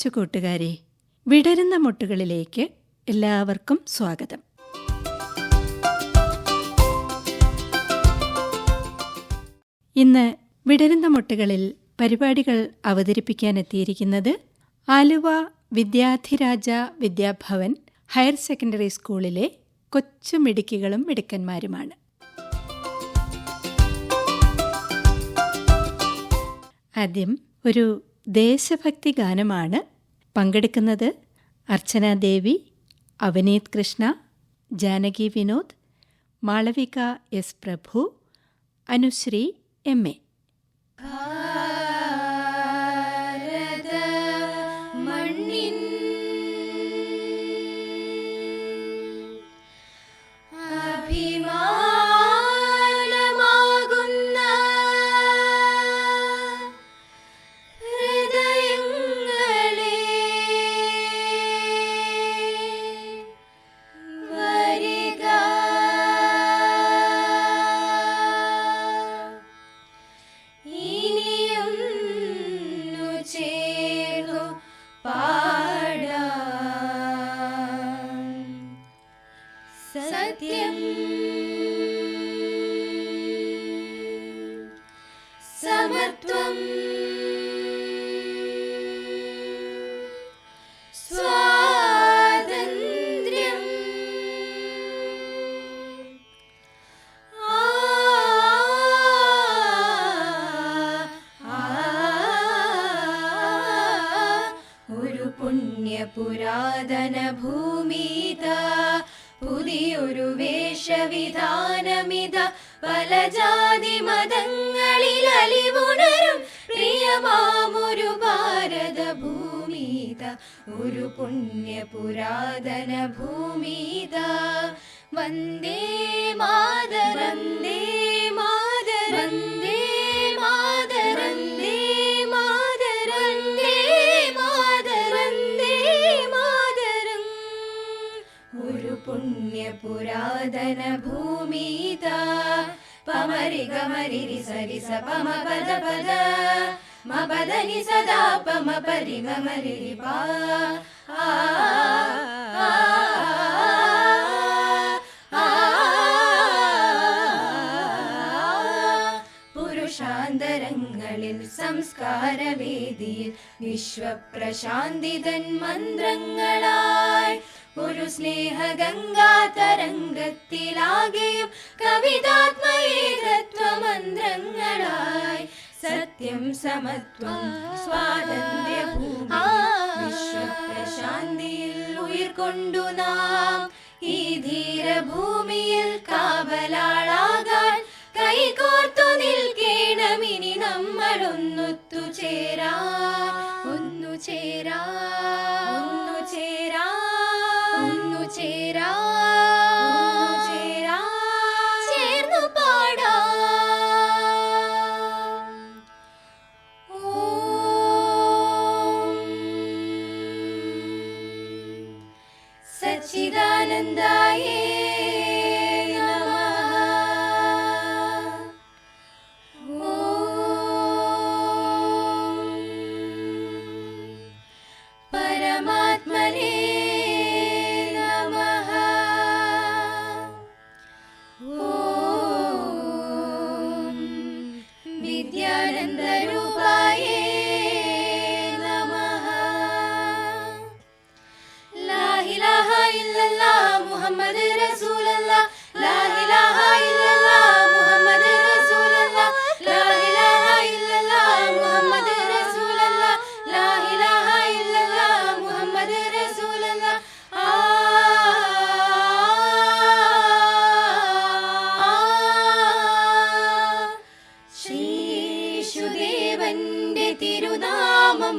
കൊച്ചു കൂട്ടുകാരെ വിടരുന്ന മുട്ടുകളിലേക്ക് എല്ലാവർക്കും സ്വാഗതം. ഇന്ന് വിടരുന്ന മുട്ടുകളിൽ പരിപാടികൾ അവതരിപ്പിക്കാൻ എത്തിയിരിക്കുന്നത് ആലുവ വിദ്യാധിരാജ വിദ്യാഭവൻ ഹയർ സെക്കൻഡറി സ്കൂളിലെ കൊച്ചു മിടുക്കികളും മിടുക്കന്മാരുമാണ്. ആദ്യം ഒരു ദേശഭക്തി ഗാനമാണ് പങ്കെടുക്കുന്നത് Archana Devi Avaneeth Krishna Janaki Vinod Malavika S Prabhu Anusree M A. പുണ്യ പുരാതന ഭൂമിത പുതിയൊരു വേഷവിധാനമിത പല ജാതി മതങ്ങളിൽ അലിവുണരും പ്രിയമാമൊരു ഭാരത ഭൂമിത ഒരു പുണ്യ പുരാതന ഭൂമിത വന്ദേ മാതരം വന്ദേ മാതരം. पुरातन भूमिता पमरि गमरि सरि स पम पद पद म पदनि सदा पम परि गमरि पा आ പുരുഷാന്തരങ്ങളിൽ സംസ്കാരവേദിയിൽ വിശ്വപ്രശാന്തിതൻ മന്ത്രങ്ങളായി ഒരു സ്നേഹ സ്നേഹഗംഗാ തരംഗത്തിലാകെയും കവിതാത്മയേകത്വമന്ത്രങ്ങളായി സത്യം സമത്വം സ്വാതന്ത്ര്യശാന്തിയിൽ വിശ്വപ്രശാന്തിയിൽ ഉയർക്കൊണ്ടു നാം. ഈ ധീരഭൂമിയിൽ കാവലാളാകാൻ കൈകോർത്തു നിൽക്കേണമിനി നമ്മളൊന്നൊത്തു ചേരാ ഒന്നു ചേരാ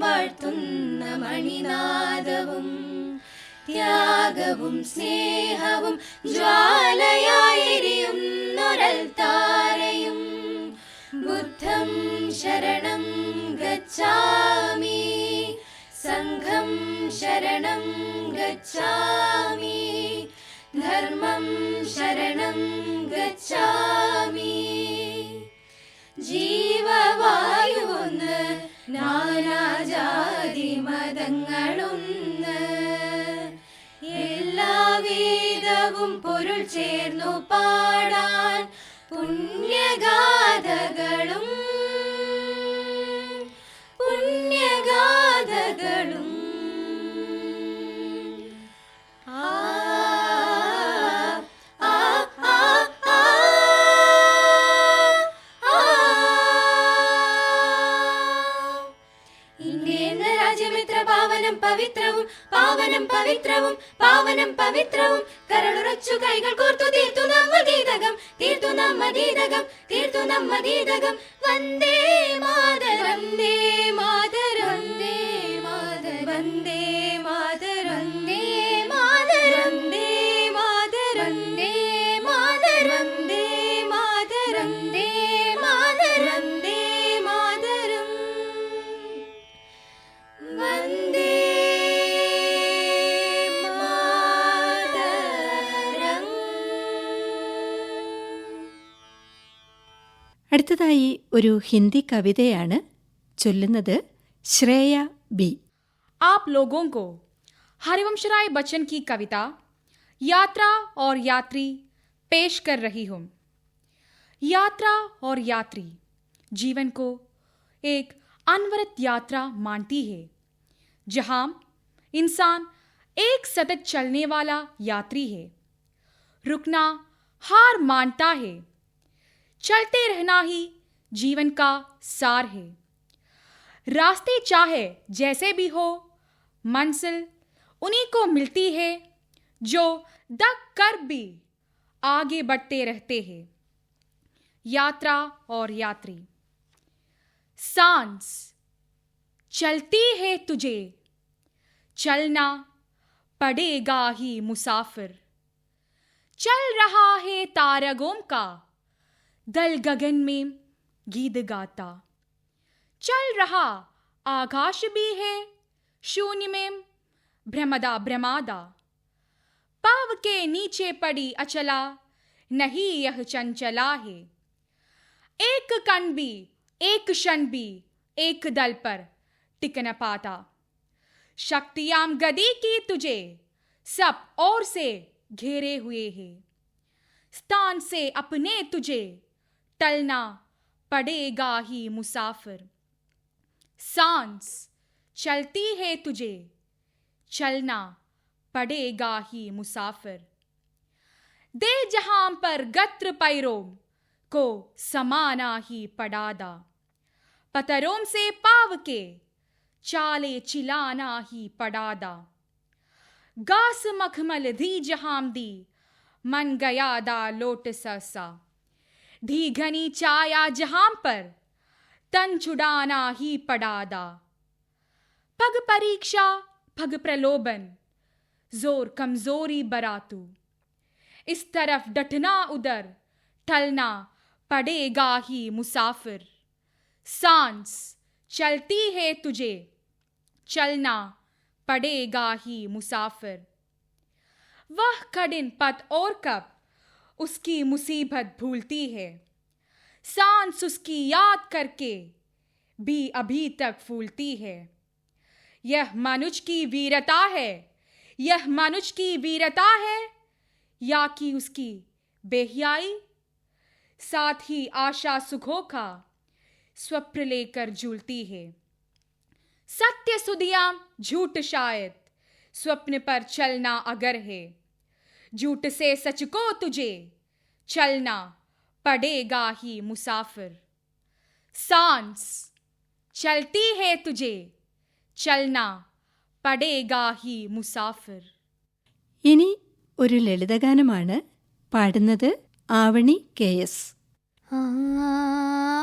വാഴ്ത്തുന്ന മണിനാദവും ത്യാഗവും സ്നേഹവും ജ്വാലയായിരിയുന്നൊരൽത്താരയും ബുദ്ധം ശരണം ഗച്ഛാമി സംഘം ശരണം ഗച്ഛാമി ധർമ്മം ശരണം ഗച്ഛാമി. ജീവവായുവൊന്ന് നാനാജാതി മതങ്ങളൊന്ന് എല്ലാവിധവും പൊരുൾ ചേർന്നു പാടാൻ പുണ്യഗാഥകളും അടുത്തതായി ഒരു ഹിന്ദി കവിതയാണ് ചൊല്ലുന്നത് ശ്രേയ ബി आप लोगों को हरिवंश राय बच्चन की कविता यात्रा और यात्री पेश कर रही हूं यात्रा और यात्री जीवन को एक अनवरत यात्रा मानती है जहां इंसान एक सतत चलने वाला यात्री है रुकना हार मानता है चलते रहना ही जीवन का सार है। रास्ते चाहे जैसे भी हो, मंजिल उन्हीं को मिलती है जो दक कर भी आगे बढ़ते रहते हैं। यात्रा और यात्री, सांस चलती है तुझे, चलना पड़ेगा ही मुसाफिर। चल रहा है तारगों का दल गगन में गीत गाता। चल रहा, आकाश भी है, शून्य में भ्रमदा भ्रमादा पाव के नीचे पड़ी अचला, नहीं यह चंचला है। एक कण भी, एक क्षण भी, एक दल पर टिक न पाता। शक्तियाम गदी की तुझे, सब और से घेरे हुए है। स्थान से अपने तुझे टलना पड़ेगा ही मुसाफिर। सांस, चलती है तुझे। चलना, पड़ेगा ही मुसाफिर। दे जहाँ पर गत्र पैरों को समाना ही पड़ादा। पतरों से पाव के, चाले चिलाना ही पड़ादा। गास मखमल दी जहाँ दी, मन गया दा लोट सा धी घनी चाया जहाँ पर तन छुड़ाना ही पड़ादा पग परीक्षा, पग प्रलोभन, ज़ोर कमज़ोरी बरातू इस तरफ़ डटना उधर, टलना पड़ेगा ही मुसाफिर। सांस चलती है तुझे, चलना पड़ेगा ही मुसाफिर। वह कठिन पथ और कब उसकी मुसीबत भूलती है। सांस उसकी याद करके भी अभी तक फूलती है। यह मनुज की वीरता है। यह मनुज की वीरता है। या कि उसकी बेहियाई। साथ ही आशा सुखों का स्वप्न लेकर झूलती है। सत्य सुदिया झूठ शायद स्वप्न पर चलना अगर है। झूठ से सच को तुझे चलना पड़ेगा ही मुसाफिर सांस चलती है तुझे चलना पड़ेगा ही मुसाफिर ഇനി ഒരു ലളിതഗാനമാണ് പാടുന്നത് ആവണി കെ എസ് Mm-hmm.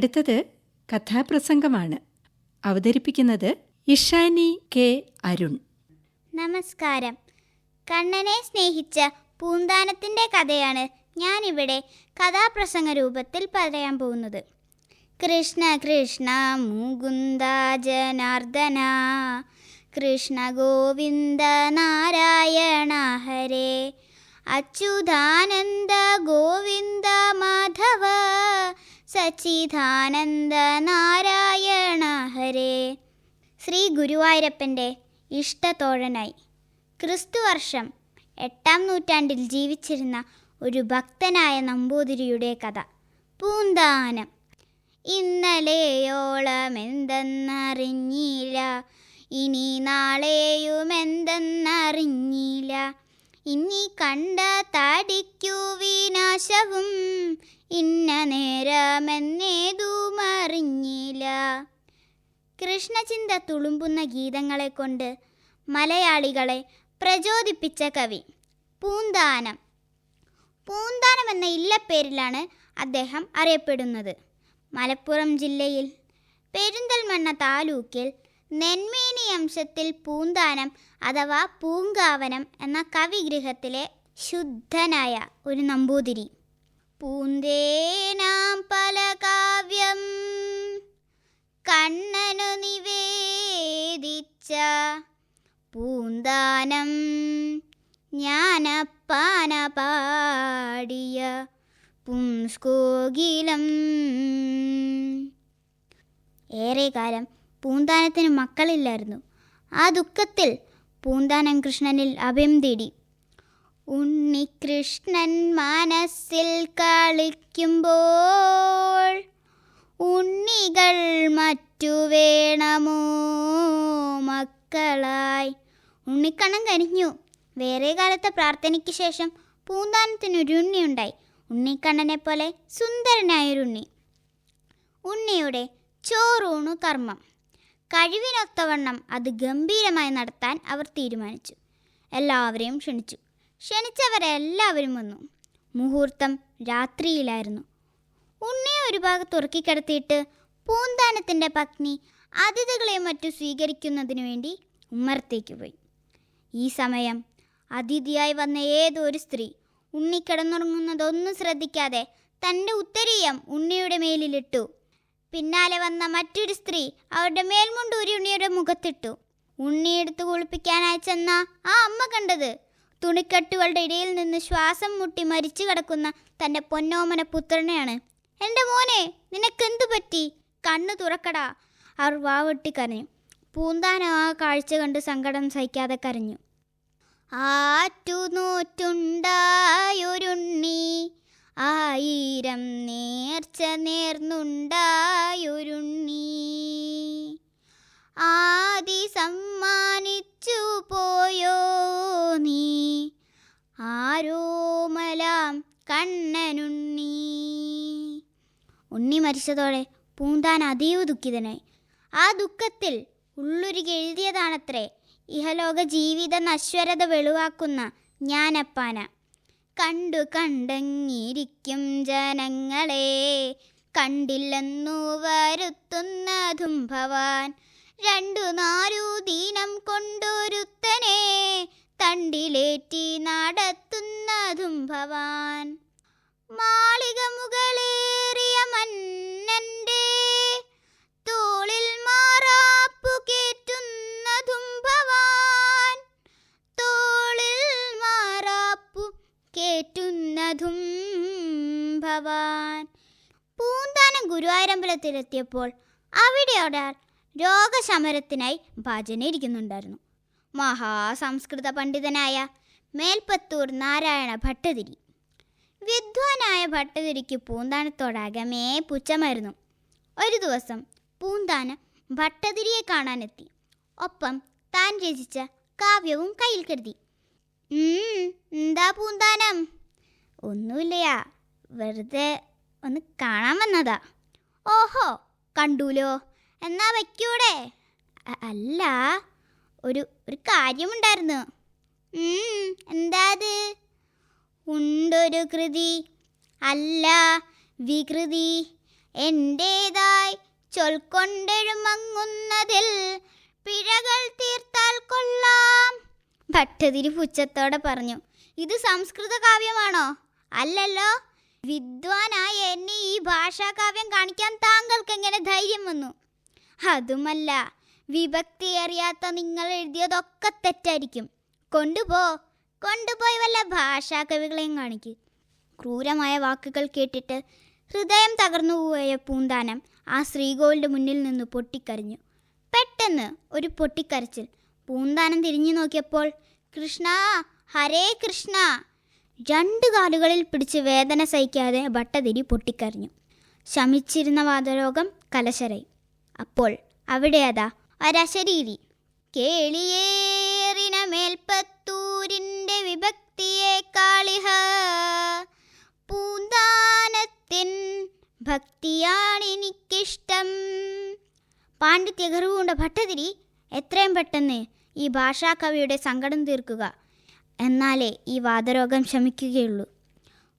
അടുത്തത് കഥാപ്രസംഗമാണ്. അവതരിപ്പിക്കുന്നത് ഇഷാനി കെ അരുൺ. നമസ്കാരം. കണ്ണനെ സ്നേഹിച്ച പൂന്താനത്തിന്റെ കഥയാണ് ഞാനിവിടെ കഥാപ്രസംഗ രൂപത്തിൽ പറയാൻ പോകുന്നത്. കൃഷ്ണ കൃഷ്ണ മുകുന്ദ ജനാർദ്ദന കൃഷ്ണ ഗോവിന്ദ നാരായണ ഹരേ അച്യുതാനന്ദ ഗോവിന്ദ മാധവ സച്ചിദാനന്ദ നാരായണ ഹരേ ശ്രീ ഗുരുവായൂരപ്പന്റെ ഇഷ്ടത്തോഴനായി ക്രിസ്തുവർഷം എട്ടാം നൂറ്റാണ്ടിൽ ജീവിച്ചിരുന്ന ഒരു ഭക്തനായ നമ്പൂതിരിയുടെ കഥ. പൂന്താനം. ഇന്നലെയോളമെന്തെന്നറിഞ്ഞില്ല. ഇനി നാളെയും എന്തെന്നറിഞ്ഞില്ല ഇനി കണ്ട തടിക്കു വിനാശവും ഇന്ന നേരമെന്നേതുമറിഞ്ഞില്ല. കൃഷ്ണചിന്ത തുളുമ്പുന്ന ഗീതങ്ങളെ കൊണ്ട് മലയാളികളെ പ്രചോദിപ്പിച്ച കവി പൂന്താനം. പൂന്താനം എന്ന ഇല്ലപ്പേരിലാണ് അദ്ദേഹം അറിയപ്പെടുന്നത്. മലപ്പുറം ജില്ലയിൽ പെരിന്തൽമണ്ണ താലൂക്കിൽ നെന്മേനി അംശത്തിൽ പൂന്താനം അഥവാ പൂങ്കാവനം എന്ന കവിഗൃഹത്തിലെ ശുദ്ധനായ ഒരു നമ്പൂതിരി. പൂന്തേനാം പല കാവ്യം കണ്ണനു നിവേദിച്ച പൂന്താനം ജ്ഞാനപ്പാന പാടിയ പുംസ്കോകിലം. ഏറെക്കാലം പൂന്താനത്തിന് മക്കളില്ലായിരുന്നു. ആ ദുഃഖത്തിൽ പൂന്താനം കൃഷ്ണനിൽ അഭയം തേടി. ഉണ്ണികൃഷ്ണൻ മനസ്സിൽ കളിക്കുമ്പോൾ ഉണ്ണികൾ മറ്റു വേണമോ മക്കളായി? ഉണ്ണിക്കണ്ണം കനിഞ്ഞു വേറെ കാലത്തെ പ്രാർത്ഥനയ്ക്ക് ശേഷം പൂന്താനത്തിനൊരു ഉണ്ണിയുണ്ടായി. ഉണ്ണിക്കണ്ണനെ പോലെ സുന്ദരനായൊരുണ്ണി ഉണ്ണിയുടെ ചോറൂണു കർമ്മം. കഴിവിനൊത്തവണ്ണം അത് ഗംഭീരമായി നടത്താൻ അവർ തീരുമാനിച്ചു. എല്ലാവരെയും ക്ഷണിച്ചു. ക്ഷണിച്ചവരെല്ലാവരും വന്നു. മുഹൂർത്തം രാത്രിയിലായിരുന്നു. ഉണ്ണിയെ ഒരു ഭാഗത്ത് ഉറക്കിക്കിടത്തിയിട്ട് പൂന്താനത്തിന്റെ പത്നി അതിഥികളെ മറ്റു സ്വീകരിക്കുന്നതിനു വേണ്ടി ഉമ്മറത്തേക്ക് പോയി. ഈ സമയം അതിഥിയായി വന്ന ഏതോ ഒരു സ്ത്രീ ഉണ്ണി കിടന്നുറങ്ങുന്നതൊന്നും ശ്രദ്ധിക്കാതെ തന്റെ ഉത്തരീയം ഉണ്ണിയുടെ മേലിലിട്ടു. പിന്നാലെ വന്ന മറ്റൊരു സ്ത്രീ അവരുടെ മേൽമുണ്ടൂരി ഉണ്ണിയുടെ മുഖത്തിട്ടു. ഉണ്ണിയെടുത്ത് കുളിപ്പിക്കാനായി ചെന്ന ആ അമ്മ കണ്ടത്. തുണിക്കെട്ടുകളുടെ ഇടയിൽ നിന്ന് ശ്വാസം മുട്ടി മരിച്ചു കിടക്കുന്ന തന്റെ പൊന്നോമന പുത്രനെയാണ്. എന്റെ മോനെ നിനക്കെന്തു പറ്റി? കണ്ണു തുറക്കടാ അവർ വാവെട്ടി കരഞ്ഞു. പൂന്താന ആ കാഴ്ച കണ്ട് സങ്കടം സഹിക്കാതെ കരഞ്ഞു. ആറ്റുനൂറ്റുണ്ടായൊരുണ്ണി ആയിരം നേർച്ച നേർന്നുണ്ടായൊരുണ്ണി. ആദി സമ്മാനിച്ചു പോയോ നീ? ആരോമലാം കണ്ണനുണ്ണി. ഉണ്ണി മരിച്ചതോടെ പൂന്താൻ അതീവ ദുഃഖിതനായി. ആ ദുഃഖത്തിൽ ഉള്ളുരുകി എഴുതിയതാണത്രേ ഇഹലോക ജീവിത നശ്വരത വെളിവാക്കുന്ന ജ്ഞാനപ്പാന. കണ്ടു കണ്ടങ്ങിരിക്കും ജനങ്ങളെ. കണ്ടില്ലെന്നു വരുത്തുന്നതും ഭവാൻ. രണ്ടു നാലു ദീനം കൊണ്ടൊരുത്തനെ തണ്ടിലേറ്റി നടത്തുന്നതും ഭവാൻ. മാളിക മുകളേറിയ കേറ്റുന്നതും ഭവാൻ. പൂന്താനം ഗുരുവായൂരമ്പലത്തിലെത്തിയപ്പോൾ അവിടെ ഒരാൾ രോഗശമനത്തിനായി ഭജന ഇരിക്കുന്നുണ്ടായിരുന്നു. മഹാസംസ്കൃത പണ്ഡിതനായ മേൽപ്പത്തൂർ നാരായണ ഭട്ടതിരി. വിദ്വാനായ ഭട്ടതിരിക്ക് പൂന്താനത്തോടകമേ പുച്ഛമായിരുന്നു. ഒരു ദിവസം പൂന്താനം ഭട്ടതിരിയെ കാണാനെത്തി. ഒപ്പം താൻ രചിച്ച കാവ്യവും കയ്യിൽ കരുതി. "ഉം, എന്താ പൂന്താനം? ഒന്നുമില്ലയാ. വെറുതെ ഒന്ന് കാണാൻ വന്നതാ. ഓഹോ കണ്ടൂലോ? എന്നാ വയ്ക്കൂടെ അല്ല ഒരു ഒരു കാര്യമുണ്ടായിരുന്നു. എന്താത് ഉണ്ടൊരു കൃതി. അല്ല വികൃതി. എന്റേതായി ചൊൽക്കൊണ്ടെഴുമങ്ങുന്നതിൽ പിഴകൾ തീർത്താൽ കൊള്ളാം. ഭട്ടതിരി പുച്ഛത്തോടെ പറഞ്ഞു. ഇത് സംസ്കൃത കാവ്യമാണോ? അല്ലല്ലോ വിദ്വാനായ എന്നെ ഈ ഭാഷാകാവ്യം കാണിക്കാൻ താങ്കൾക്ക് എങ്ങനെ ധൈര്യം വന്നു? അതുമല്ല വിഭക്തി അറിയാത്ത നിങ്ങൾ എഴുതിയതൊക്കെ തെറ്റായിരിക്കും. കൊണ്ടുപോ കൊണ്ടുപോയി വല്ല ഭാഷാ കവികളെയും കാണിക്ക്. ക്രൂരമായ വാക്കുകൾ കേട്ടിട്ട് ഹൃദയം തകർന്നു പോയ പൂന്താനം ആ ശ്രീകോവിലിന്റെ മുന്നിൽ നിന്ന് പൊട്ടിക്കരഞ്ഞു. പെട്ടെന്ന് ഒരു പൊട്ടിക്കരച്ചിൽ. പൂന്താനം തിരിഞ്ഞു നോക്കിയപ്പോൾ കൃഷ്ണ ഹരേ കൃഷ്ണ! രണ്ട് കാലുകളിൽ പിടിച്ച് വേദന സഹിക്കാതെ ഭട്ടതിരി പൊട്ടിക്കരഞ്ഞു. ശമിച്ചിരുന്ന വാതരോഗം കലശരായി. അപ്പോൾ അവിടെ അതാ ഒരശരീരി കേളിയേറിന മേൽപ്പത്തൂരിന്റെ വിഭക്തിയെ കാളിഹ. പൂന്താനത്തിൻ ഭക്തിയാണെനിക്കിഷ്ടം. പാണ്ഡിത്യഗർവുണ്ട ഭട്ടതിരി എത്രയും പെട്ടെന്ന് ഈ ഭാഷാകവിയുടെ സങ്കടം തീർക്കുക. എന്നാലേ ഈ വാതരോഗം ശമിക്കുകയുള്ളൂ.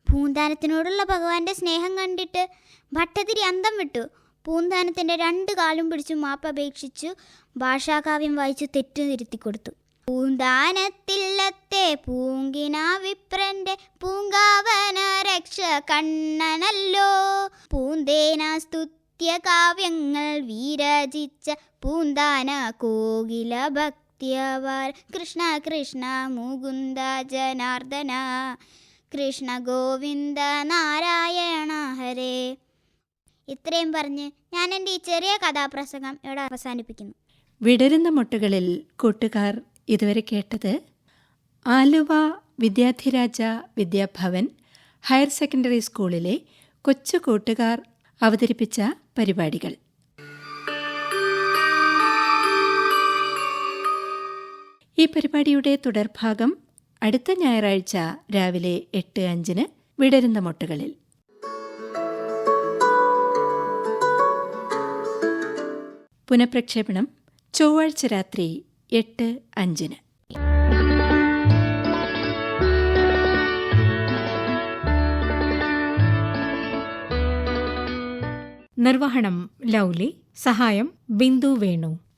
പൂന്താനത്തിനോടുള്ള ഭഗവാന്റെ സ്നേഹം കണ്ടിട്ട് ഭട്ടതിരി അന്തം വിട്ടു. പൂന്താനത്തിന്റെ രണ്ട് കാലും പിടിച്ചു മാപ്പപേക്ഷിച്ചു ഭാഷാകാവ്യം വായിച്ചു തെറ്റു തിരുത്തി കൊടുത്തു പൂന്താനത്തില്ലത്തെ പൂങ്കിന വിപ്രന്റെ പൂങ്കാവന രക്ഷ കണ്ണനല്ലോ. പൂന്തേന സ്തുത്യ കാവ്യങ്ങൾ വിരചിച്ച പൂന്താന കോകില ഭക്തിയവർ കൃഷ്ണ കൃഷ്ണ മുകുന്ദ ജനാർദ്ദന. കൃഷ്ണ ഗോവിന്ദ നാരായണ ഹരേ. ഇത്രയും പറഞ്ഞ് ഞാൻ എന്റെ ഈ ചെറിയ കഥാപ്രസംഗം ഇവിടെ അവസാനിപ്പിക്കുന്നു. വിടരുന്ന മുട്ടുകളിൽ കൂട്ടുകാർ ഇതുവരെ കേട്ടത് ആലുവ വിദ്യാധിരാജ വിദ്യാഭവൻ ഹയർ സെക്കൻഡറി സ്കൂളിലെ കൊച്ചു കൂട്ടുകാർ അവതരിപ്പിച്ച പരിപാടികൾ. ഈ പരിപാടിയുടെ തുടർഭാഗം അടുത്ത ഞായറാഴ്ച രാവിലെ എട്ട് അഞ്ചിന് വിടരുന്ന മുട്ടകളിൽ. പുനഃപ്രക്ഷേപണം ചൊവ്വാഴ്ച രാത്രി എട്ട് അഞ്ചിന്. നിർവഹണം ലൗലി സഹായം ബിന്ദു വേണു.